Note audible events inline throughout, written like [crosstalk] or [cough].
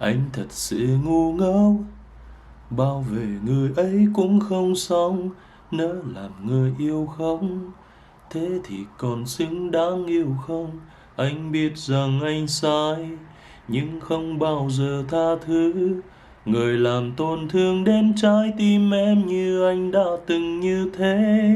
Anh thật sự ngu ngốc. Bao về người ấy cũng không xong Nỡ làm người yêu không? Thế thì còn xứng đáng yêu không? Anh biết rằng anh sai Nhưng không bao giờ tha thứ. Người làm tổn thương đến trái tim em Như anh đã từng như thế.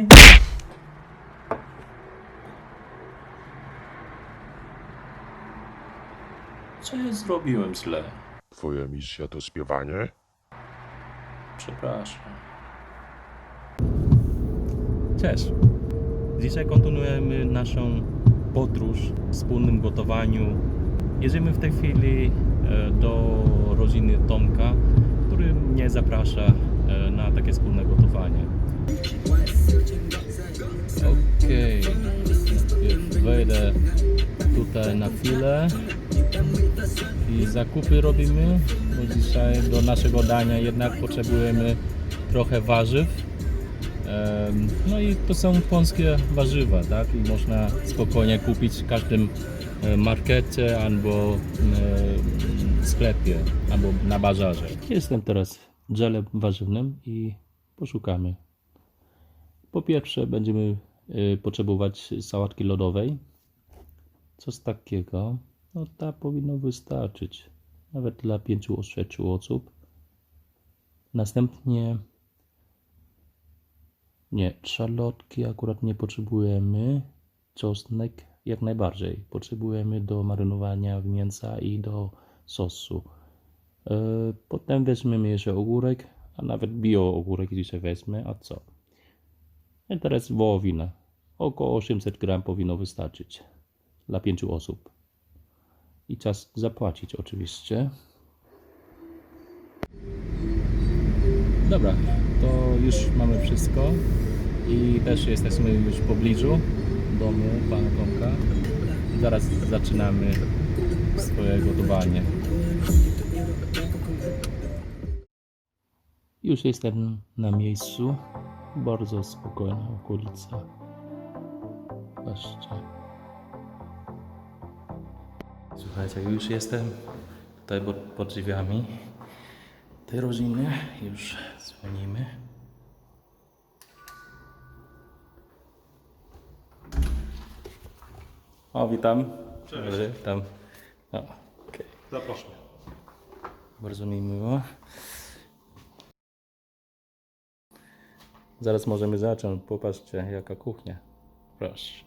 Cześć, zrobiłem źle? Twoja misja to śpiewanie? Przepraszam. Cześć. Dzisiaj kontynuujemy naszą podróż w wspólnym gotowaniu. Jedziemy w tej chwili e, do rodziny Tomka, który mnie zaprasza e, na takie wspólne gotowanie. Okej, wejdę tutaj na chwilę i zakupy robimy, bo dzisiaj do naszego dania jednak potrzebujemy trochę warzyw. No i to są polskie warzywa, tak? I można spokojnie kupić w każdym e, markecie albo e, sklepie, albo na bazarze. Jestem teraz w dziale warzywnym i poszukamy. Po pierwsze będziemy e, potrzebować sałatki lodowej. Coś takiego. No ta powinno wystarczyć. Nawet dla 5-6 osób. Następnie nie, szalotki akurat nie potrzebujemy. Czosnek jak najbardziej. Potrzebujemy do marynowania mięsa i do sosu. E, Potem weźmiemy jeszcze ogórek, a nawet bio ogórek dzisiaj wezmę, a co? I teraz wołowina. Około 800 gram powinno wystarczyć dla 5 osób. I czas zapłacić oczywiście. Dobra, to już mamy wszystko i też jesteśmy już w pobliżu domu pana Tomka. Zaraz zaczynamy swoje gotowanie. Już jestem na miejscu. Bardzo spokojna okolica. Patrzcie. Słuchajcie, już jestem tutaj pod, drzwiami tej rodziny. Już dzwonimy. O, witam. Cześć. Witam. O, okej. Zapraszam. Bardzo mi miło. Zaraz możemy zacząć. Popatrzcie, jaka kuchnia. Proszę.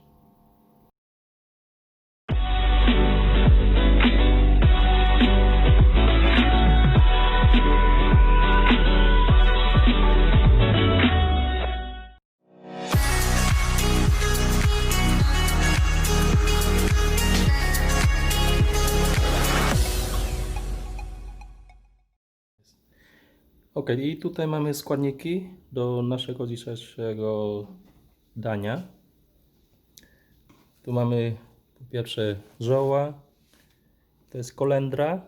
Ok, i tutaj mamy składniki do naszego dzisiejszego dania. Tu mamy po pierwsze żoła, to jest kolendra,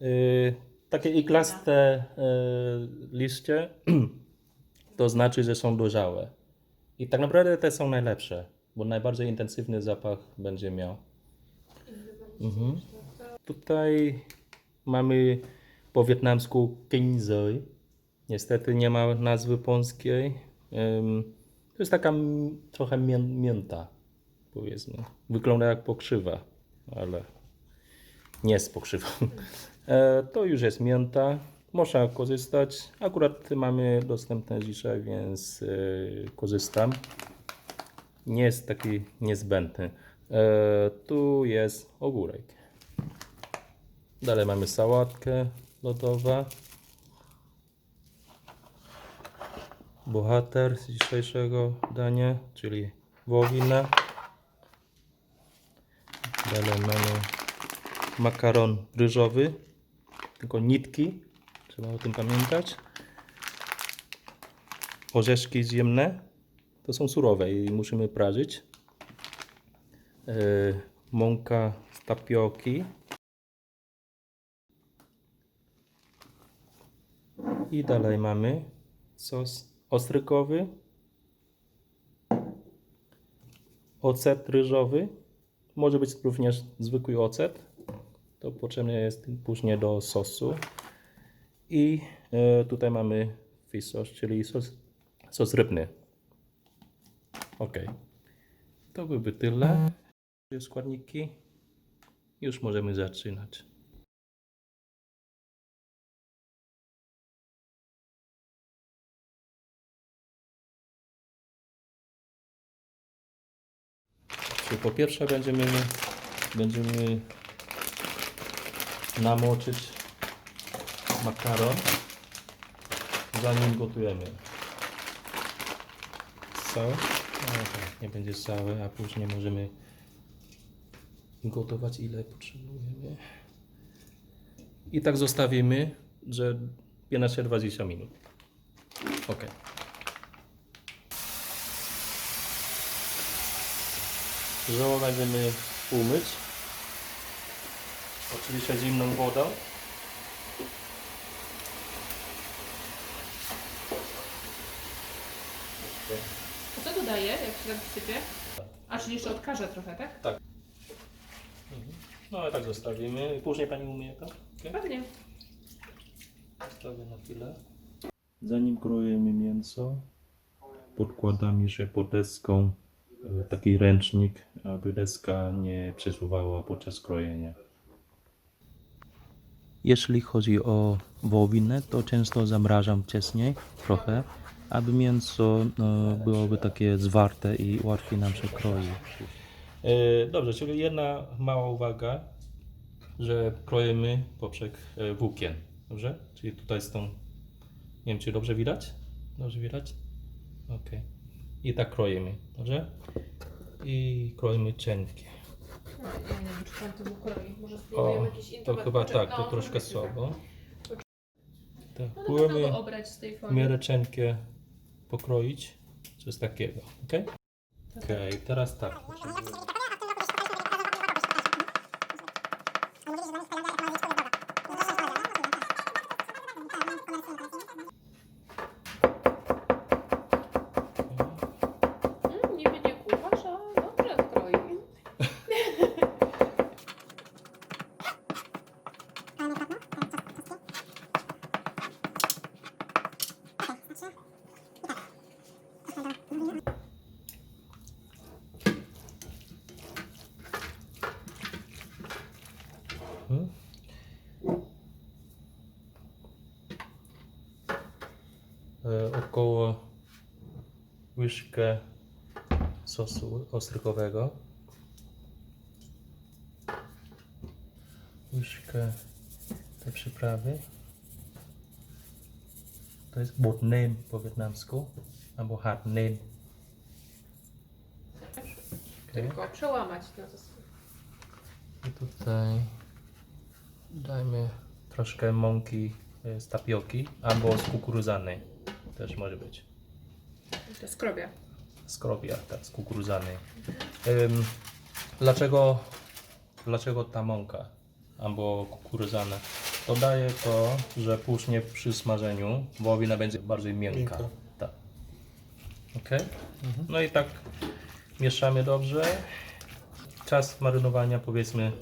yy, takie iglaste yy, liście, [clears throat] to znaczy, że są dojrzałe. I tak naprawdę te są najlepsze, bo najbardziej intensywny zapach będzie miał. Mhm. Tutaj mamy po wietnamsku kinh giới. Niestety nie ma nazwy polskiej. To jest taka trochę mię, mięta, powiedzmy. Wygląda jak pokrzywa, ale nie jest pokrzywą. [laughs] E, To już jest mięta. Można korzystać. Akurat mamy dostępne dzisiaj, więc e, korzystam. Nie jest taki niezbędny. E, Tu jest ogórek. Dalej mamy sałatkę lodowa. Bohater z dzisiejszego dania, czyli wołowina. Dalej mamy makaron ryżowy, tylko nitki, trzeba o tym pamiętać. Orzeszki ziemne, to są surowe i musimy prażyć. Yy, mąka z tapioki. I dalej mamy sos ostrykowy, ocet ryżowy, może być również zwykły ocet. To potrzebne jest później do sosu. I e, tutaj mamy fish sauce, czyli sos, sos rybny. Ok. To byłby tyle. Składniki. Już możemy zaczynać. Po pierwsze będziemy, będziemy namoczyć makaron zanim gotujemy. Całe? No, tak, nie będzie całe, a później możemy gotować ile potrzebujemy. I tak zostawimy, że 15-20 minut. Ok. Żołę będziemy umyć. Oczywiście zimną wodą. A co tu daje, jak się tak wsypie? A czyli jeszcze odkaża trochę, tak? No ale tak zostawimy. Później pani umyje to? Okay. Pewnie. Zostawię na chwilę. Zanim krojemy mięso, podkładamy jeszcze pod deską taki ręcznik, aby deska nie przesuwała podczas krojenia. Jeśli chodzi o wołowinę, to często zamrażam wcześniej trochę, aby mięso e, byłoby takie zwarte i łatwiej nam się kroi. E, Dobrze, czyli jedna mała uwaga, że krojemy poprzek e, włókien. Dobrze? Czyli tutaj z tą. Nie wiem, czy dobrze widać? Dobrze widać? Ok. I tak kroimy. Dobrze? I kroimy cienkie. No, ja nie wiem, czy pan to ukroi. Może O, spróbujemy jakiś inny to chyba poczek- tak, no, to troszkę może być, słabo. tak. Tak, No go obrać z tej w folii. miarę cienkie pokroić. Coś takiego. Ok? Ok, teraz tak. Mm, niby nie kuchasz, a dobrze kroi. Hmm? E, około łyżkę sosu ostrykowego. Łyżkę tej przyprawy. To jest bột nêm po wietnamsku, albo hạt nêm. Tylko przełamać to. I tutaj dajmy troszkę mąki e, z tapioki albo z kukuryzanej. Też może być. To skrobia. Skrobia, tak, z. Ym, dlaczego, dlaczego ta mąka albo kukuryzana? To daje to, że później przy smażeniu wołowina będzie bardziej miękka. Miękka. Tak. Ok? No i tak mieszamy dobrze. Czas marynowania powiedzmy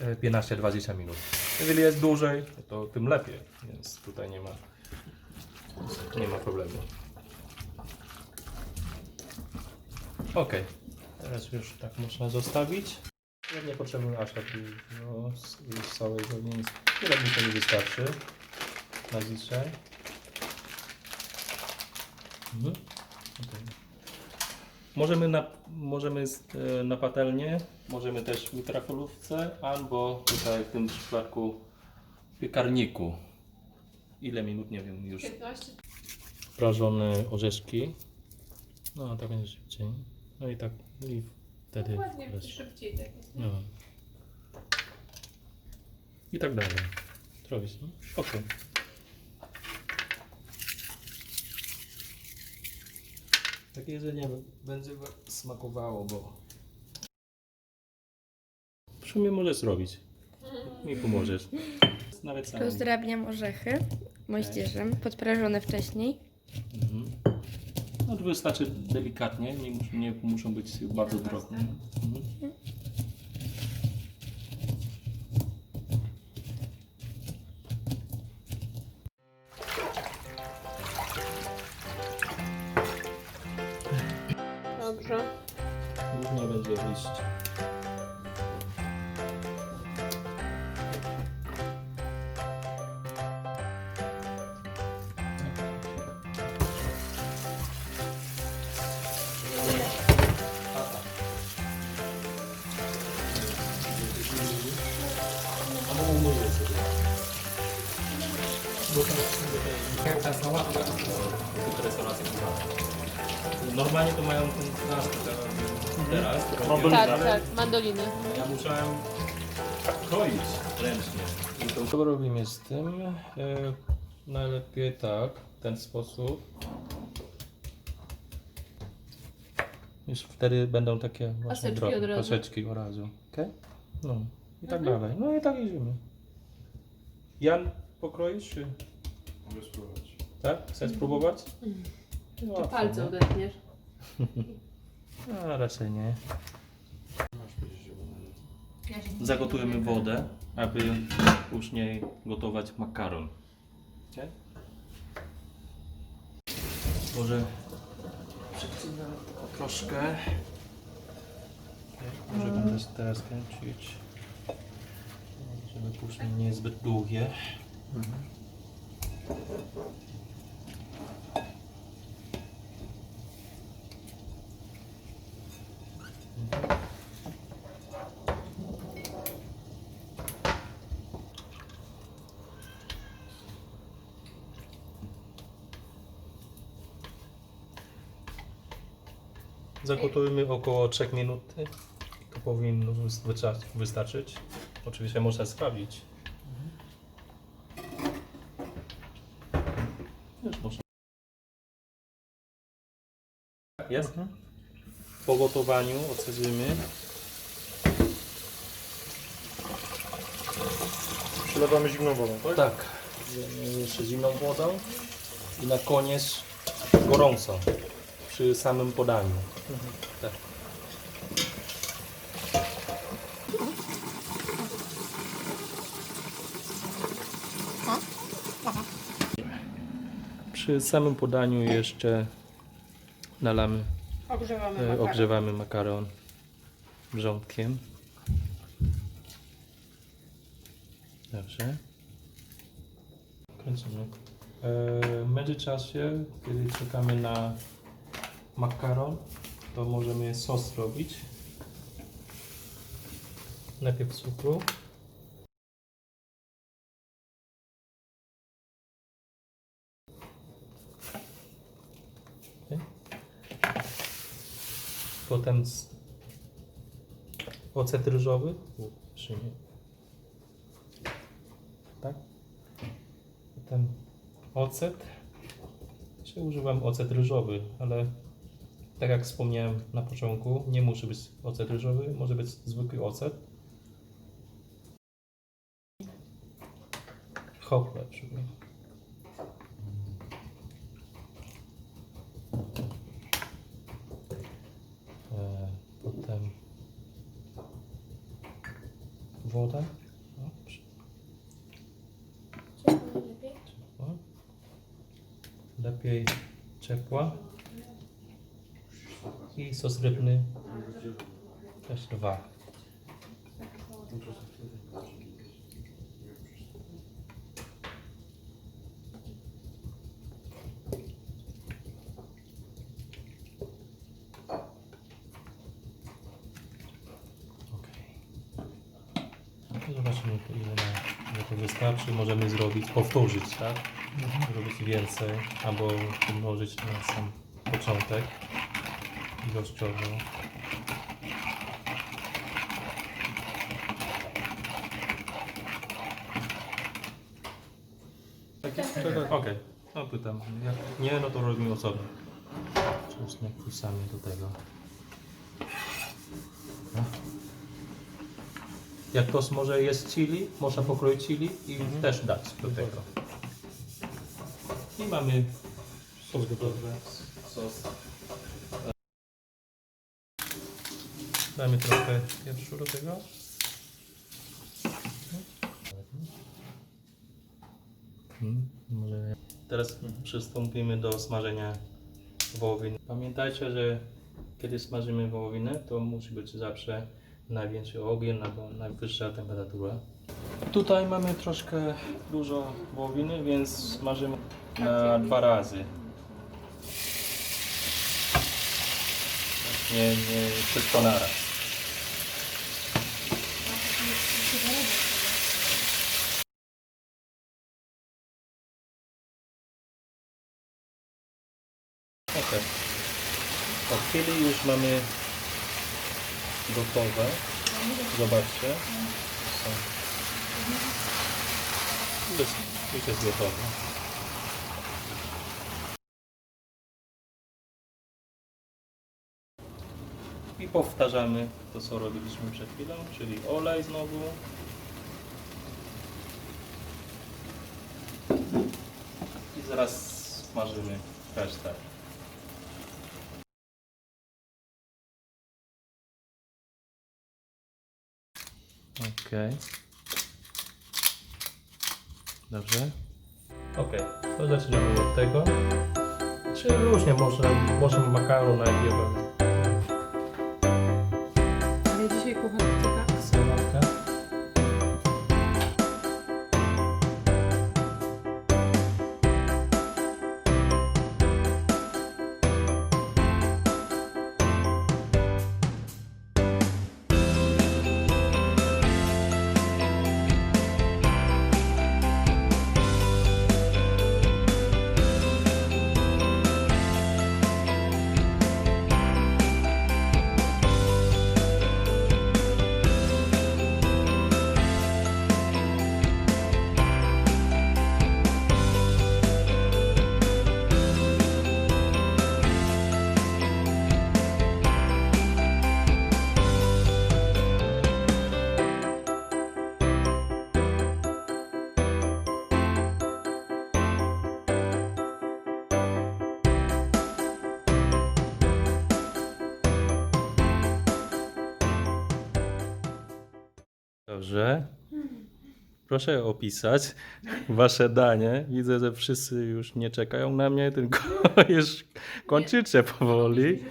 e, 15-20 minut. Jeżeli jest dłużej, to tym lepiej, więc tutaj nie ma, nie ma problemu. Ok, teraz już tak można zostawić. Nie potrzebujemy aż takiego s- już całego, więc tyle mi to nie wystarczy na dzisiaj. Mhm. okej. Możemy na, możemy z- e, na patelnię, możemy też w mikrofalówce, albo tutaj w tym przypadku w piekarniku. Ile minut, nie wiem już. 15. Prażone orzeszki. No, tak będzie szybciej. No i tak, i wtedy. Ładnie, bez- szybciej tak jest. no. I tak dalej. Trochę. no. Ok. Takie jedzenie będzie smakowało, bo. W sumie możesz zrobić. Mi pomożesz. Nawet sam. Rozdrabniam orzechy moździerzem, podprażone wcześniej. Mhm. No to wystarczy delikatnie, nie, mus, nie muszą być bardzo drobne. Mhm. Normalnie to mają ten plastik teraz. którą Tak, bierzemy. tak, mandoliny. Ja musiałem kroić ręcznie. I to co robimy z tym? E, najlepiej tak, w ten sposób. Już wtedy będą takie właśnie Paseczki drobne od razu. paseczki od razu. Okay? No i tak dalej. No i tak jedziemy. Jan, pokroisz czy? Mogę spróbować. Tak? Chcesz spróbować? Czy Łatwo, palce nie? odetniesz? No, [laughs] raczej nie. Ja się Zagotujemy wodę, aby później gotować makaron. Okay? Może przycinam troszkę. Może będę teraz kręcić, żeby później nie zbyt długie. Zagotujemy około 3 minut. To powinno wystarczyć- wystarczyć. Oczywiście można sprawdzić. Już można. Jest? Po gotowaniu ocedzimy. Przelewamy zimną wodą, tak? Tak. Jeszcze zimną wodą i na koniec gorącą przy samym podaniu. Tak. Przy samym podaniu jeszcze nalamy, Ogrzewamy e, makaron. ogrzewamy makaron wrzątkiem. Dobrze. Kręcimy. E, W międzyczasie, kiedy czekamy na makaron, to możemy sos robić. Najpierw cukru. Okej. Potem ocet ryżowy. Czy nie? Tak? Potem ocet. Dzisiaj używam ocet ryżowy, ale tak jak wspomniałem na początku, nie musi być ocet ryżowy, może być zwykły ocet. Hop lepszy. E, Potem woda. Lepiej ciepła. I sos rybny też dwa. Zobaczymy ile, na, to wystarczy. Możemy zrobić, powtórzyć, tak? Zrobić więcej, albo pomnożyć na sam początek ilościowo. Okej, no pytam. Jak nie, no to robimy osobno. Czosnek wrzucamy do tego. No. Jak to może jest chili, można pokroić chili i też dać do tego. I mamy sos gotowy. Sos. Damy trochę pieprzu do tego. Teraz przystąpimy do smażenia wołowin. Pamiętajcie, że kiedy smażymy wołowinę, to musi być zawsze największy ogień albo najwyższa temperatura. Tutaj mamy troszkę dużo wołowiny, więc smażymy na dwa razy. Nie, nie wszystko naraz. Ok. Po chwili już mamy gotowe. Zobaczcie. Już, już jest gotowe. I powtarzamy to, co robiliśmy przed chwilą, czyli olej znowu. I zaraz smażymy resztę. Okej. Dobrze. Okej, to zaczynamy od tego. Czy różnie, może, może makaron najpierw. Dobrze. Proszę opisać wasze danie. Widzę, że wszyscy już nie czekają na mnie, tylko już kończycie powoli.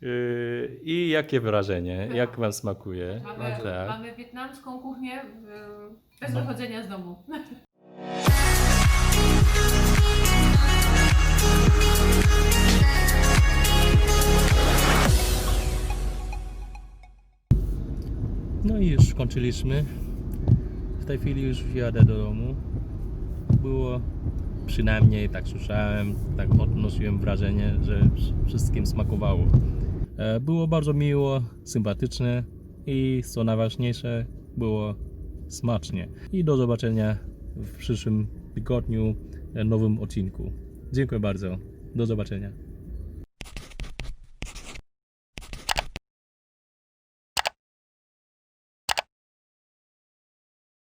Yy, I jakie wrażenie? Jak wam smakuje? Mamy, Tak. mamy wietnamską kuchnię y, bez wychodzenia z domu. No i już skończyliśmy. W tej chwili już jadę do domu. Było przynajmniej, tak słyszałem, tak odnosiłem wrażenie, że wszystkim smakowało. E, Było bardzo miło, sympatyczne i co najważniejsze, było smacznie. I do zobaczenia w przyszłym tygodniu, e, nowym odcinku. Dziękuję bardzo. Do zobaczenia.